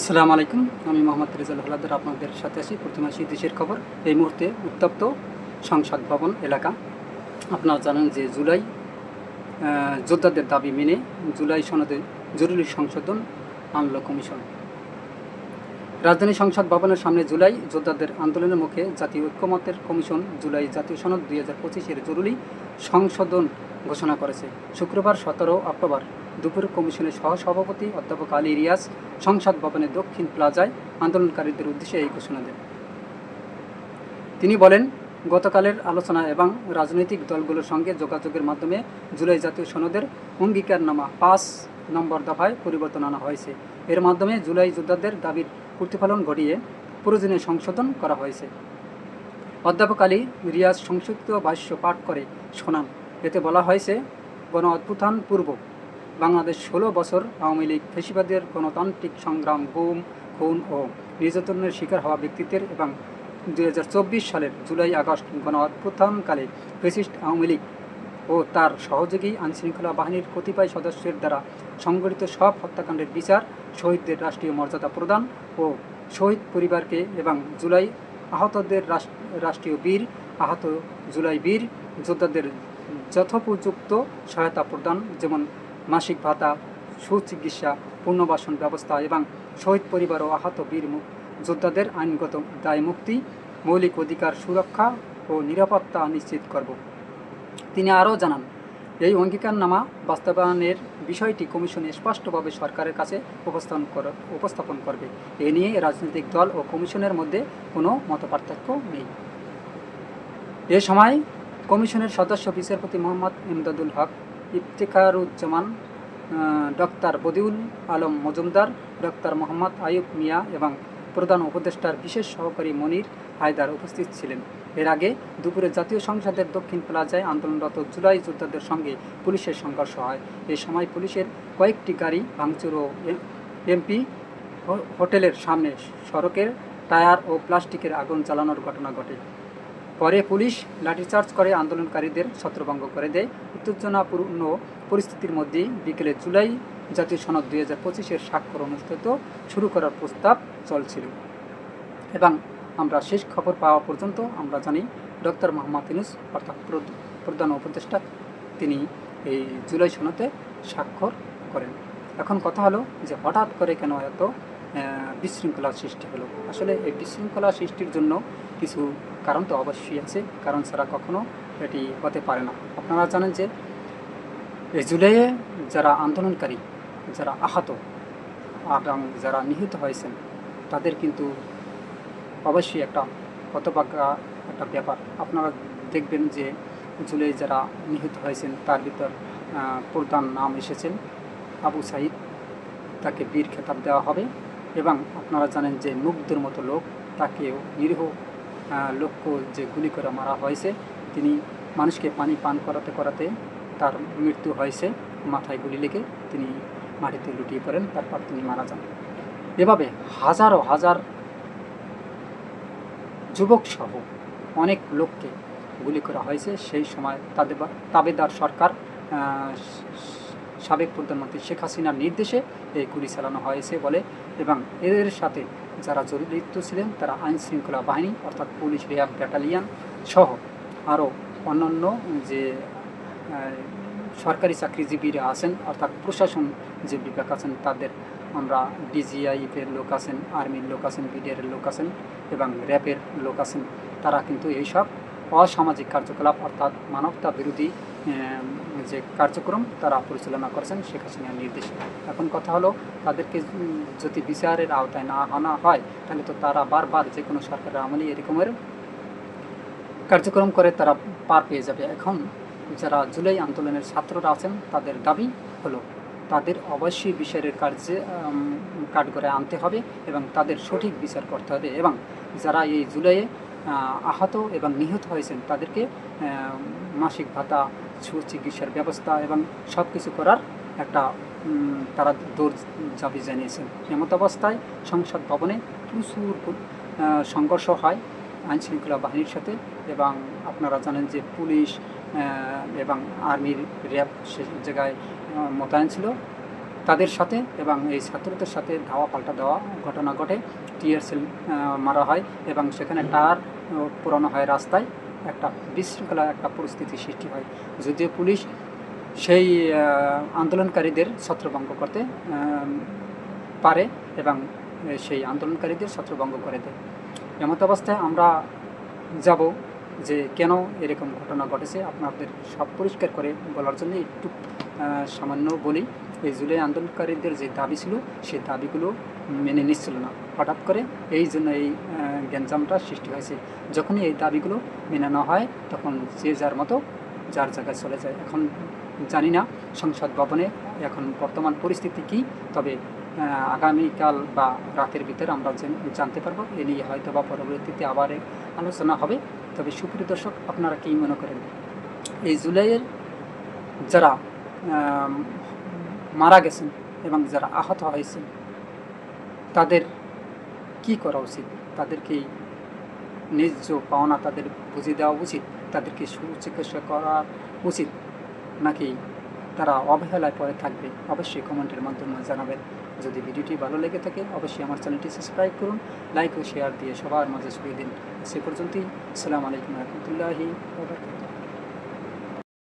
আসসালামু আলাইকুম। আমি মোহাম্মদ রেজাল হালাদার আপনাদের সাথে আছি। প্রথমে আসি দেশের খবর। এই মুহূর্তে উত্তপ্ত সংসদ ভবন এলাকা। আপনারা জানেন যে জুলাই যোদ্ধাদের দাবি মেনে জুলাই সনদে জরুরি সংশোধন আনল কমিশন। রাজধানী সংসদ ভবনের সামনে জুলাই যোদ্ধাদের আন্দোলনের মুখে জাতীয় ঐক্যমতের কমিশন জুলাই জাতীয় সনদ দুই হাজার পঁচিশের জরুরি সংশোধন ঘোষণা করেছে। শুক্রবার সতেরো অক্টোবর দুপুরে কমিশনের সহসভাপতি অধ্যাপক আলী রিয়াজ সংসদ ভবনের দক্ষিণ প্লাজায় আন্দোলনকারীদের উদ্দেশ্যে এই ঘোষণা দেন। তিনি বলেন, গতকালের আলোচনা এবং রাজনৈতিক দলগুলোর সঙ্গে যোগাযোগের মাধ্যমে জুলাই জাতীয় সনদের অঙ্গীকারনামা পাঁচ নম্বর দফায় পরিবর্তন আনা হয়েছে। এর মাধ্যমে জুলাই যোদ্ধাদের দাবির প্রতিফলন ঘটিয়ে প্রয়োজনীয় সংশোধন করা হয়েছে। অধ্যাপক আলী রিয়াজ সংক্ষিপ্ত ভাষ্য পাঠ করে শোনান। এতে বলা হয়েছে গণ অভ্যুত্থান পূর্ব বাংলাদেশ ষোলো বছর আওয়ামী লীগ ফেসিবাদের গণতান্ত্রিক সংগ্রাম গুম, খুন ও নির্যাতনের শিকার হওয়া ব্যক্তিদের এবং দু হাজার চব্বিশ সালের জুলাই আগস্ট গণ ফেসিস্ট আওয়ামী লীগ ও তার সহযোগী আইনশৃঙ্খলা বাহিনীর কতিপয় সদস্যের দ্বারা সংগঠিত সব হত্যাকাণ্ডের বিচার, শহীদদের রাষ্ট্রীয় মর্যাদা প্রদান ও শহীদ পরিবারকে এবং জুলাই আহতদের রাষ্ট্রীয় বীর, আহত জুলাই বীর যোদ্ধাদের যথোপযুক্ত সহায়তা প্রদান, যেমন মাসিক ভাতা, সুচিকিৎসা, পুনর্বাসন ব্যবস্থা এবং শহীদ পরিবার ও আহত বীর যোদ্ধাদের আইনগত দায় মুক্তি, মৌলিক অধিকার সুরক্ষা ও নিরাপত্তা নিশ্চিত করব। তিনি আরও জানান, এই অঙ্গীকারনামা বাস্তবায়নের বিষয়টি কমিশন স্পষ্টভাবে সরকারের কাছে উপস্থাপন কর- উপস্থাপন করবে। এ নিয়ে রাজনৈতিক দল ও কমিশনের মধ্যে কোনো মতপার্থক্য নেই। এ সময় কমিশনের সদস্য বিচারপতি মোহাম্মদ ইমদাদুল হক ইফতেখারুজ্জামান ডক্টর বদিউল আলম মজুমদার, ডক্টর মোহাম্মদ আয়ুব মিয়া এবং প্রধান উপদেষ্টার বিশেষ সহকারী মনির হায়দার উপস্থিত ছিলেন। এর আগে দুপুরে জাতীয় সংসদের দক্ষিণ প্লাজায় আন্দোলনরত জুলাই যোদ্ধাদের সঙ্গে পুলিশের সংঘর্ষ হয়। এ সময় পুলিশের কয়েকটি গাড়ি, ভাঙচুর ও এম- এমপি হোটেলের সামনে সড়কের টায়ার ও প্লাস্টিকের আগুন জ্বালানোর ঘটনা ঘটে। পরে পুলিশ লাঠিচার্জ করে আন্দোলনকারীদের ছত্রভঙ্গ করে দেয়। উত্তেজনাপূর্ণ পরিস্থিতির মধ্যেই বিকেলে জুলাই জাতীয় সনদ দুই হাজার পঁচিশের স্বাক্ষর অনুষ্ঠিত শুরু করার প্রস্তাব চলছিল। এবং আমরা শেষ খবর পাওয়া পর্যন্ত আমরা জানি, ডক্টর মোহাম্মদ ইনুস অর্থাৎ প্রধান উপদেষ্টা, তিনি এই জুলাই সনদে স্বাক্ষর করেন। এখন কথা হলো যে হঠাৎ করে কেন এত আহ, বিশৃঙ্খলা সৃষ্টি হলো। আসলে এই বিশৃঙ্খলা সৃষ্টির জন্য কিছু কারণ তো অবশ্যই আছে কারণ ছাড়া কখনো এটি হতে পারে না। আপনারা জানেন যে এই জুলাইয়ে যারা আন্দোলনকারী যারা আহত এবং যারা নিহত হয়েছেন তাদের কিন্তু অবশ্যই একটা হতভাগ্যা একটা ব্যাপার। আপনারা দেখবেন যে জুলাই যারা নিহত হয়েছেন তার ভিতর প্রধান নাম এসেছেন আবু সাইদ। তাকে বীর খেতাব দেওয়া হবে। এবং আপনারা জানেন যে মুগ্ধর মতো লোক, তাকেও নিরীহ লোককে যে গুলি করে মারা হয়েছে, তিনি মানুষকে পানি পান করাতে করাতে তার মৃত্যু হয়েছে, মাথায় গুলি লেগে তিনি মাটিতে লুটিয়ে পড়েন, তারপর তিনি মারা যান। এভাবে হাজারো হাজার যুবক সহ অনেক লোককে গুলি করা হয়েছে। সেই সময় তাদের তাবেদার সরকার সাবেক প্রধানমন্ত্রী শেখ হাসিনার নির্দেশে এই গুলি চালানো হয়েছে বলে এবং এদের সাথে যারা জড়িত ছিলেন, তারা আইন শৃঙ্খলা বাহিনী অর্থাৎ পুলিশ র্যাব ব্যাটালিয়ান সহ আরও অন্যান্য যে সরকারি চাকরিজীবীরা আছেন, অর্থাৎ প্রশাসন যে বিভাগ আছেন, তাদের আমরা ডিজিআইএফের লোক আছেন, আর্মির লোক আছেন বিডিআরের লোক আছেন এবং র্যাবের লোক আছেন, তারা কিন্তু এইসব অসামাজিক কার্যকলাপ অর্থাৎ মানবতা বিরোধী যে কার্যক্রম তারা পরিচালনা করেছেন, শেখ হাসিনার নির্দেশে। এখন কথা হলো, তাদেরকে যদি বিচারের আওতায় না আনা হয়, তাহলে তো তারা বারবার যে কোনো সরকারের আমলে এরকমের কার্যক্রম করে তারা পার পেয়ে যাবে। এখন যারা জুলাই আন্দোলনের ছাত্ররা আছেন, তাদের দাবি হলো, তাদের অবশ্যই বিচারের কার্যে কাঠগড়ে আনতে হবে এবং তাদের সঠিক বিচার করতে হবে এবং যারা এই জুলাইয়ে আহত এবং নিহত হয়েছেন, তাদেরকে মাসিক ভাতা, সুচিকিৎসার ব্যবস্থা এবং সব কিছু করার একটা তারা দৌড় দাবি জানিয়েছেন। এমত অবস্থায় সংসদ ভবনে প্রচুর সংঘর্ষ হয় আইনশৃঙ্খলা বাহিনীর সাথে এবং আপনারা জানেন যে পুলিশ এবং আর্মির র্যাব সে জায়গায় মোতায়েন ছিল। তাদের সাথে এবং এই ছাত্রদের সাথে ধাওয়া পাল্টা দেওয়া ঘটনা ঘটে। টিয়ার সেল মারা হয় এবং সেখানে টায়ার পুরানো হয় রাস্তায় একটা বিশৃঙ্খলা একটা পরিস্থিতি সৃষ্টি হয়। যদিও পুলিশ সেই আন্দোলনকারীদের ছত্রভঙ্গ করতে পারে এবং সেই আন্দোলনকারীদের ছত্রভঙ্গ করে দেয়। এমত অবস্থায় আমরা যাব যে কেন এরকম ঘটনা ঘটেছে। আপনাদের সব পরিষ্কার করে বলার জন্য একটু সামান্য বলি। এই জুলাই আন্দোলনকারীদের যে দাবি ছিল, সেই দাবিগুলো মেনে নিচ্ছিল না। হঠাৎ করে এই জন্য এই গ্যাঞ্জামটা সৃষ্টি হয়েছে। যখনই এই দাবিগুলো মেনে না হয়, তখন যে যার মতো যার জায়গায় চলে যায়। এখন জানি না সংসদ ভবনে এখন বর্তমান পরিস্থিতি কী, তবে আগামীকাল বা রাতের ভিতরে আমরা জানতে পারব। এ নিয়ে হয়তো বা পরবর্তীতে আবার আলোচনা হবে। তবে সুপ্রিয় দর্শক, আপনারা কী মনে করেন? এই জুলাইয়ের যারা মারা গেছেন এবং যারা আহত হয়েছেন, তাদের কি করা উচিত? তাদেরকে ন্যায্য পাওনা তাদের বুঝিয়ে দেওয়া উচিত? তাদেরকে সুচিকিৎসা করা উচিত? নাকি তারা অবহেলায় পরে থাকবে? অবশ্যই কমেন্টের মাধ্যমে জানাবেন। যদি ভিডিওটি ভালো লেগে থাকে, অবশ্যই আমার চ্যানেলটি সাবস্ক্রাইব করুন, লাইক ও শেয়ার দিয়ে সবার মাঝে ছড়িয়ে দিন। সে পর্যন্তই। আসসালামু আলাইকুম রহমতুল্লাহি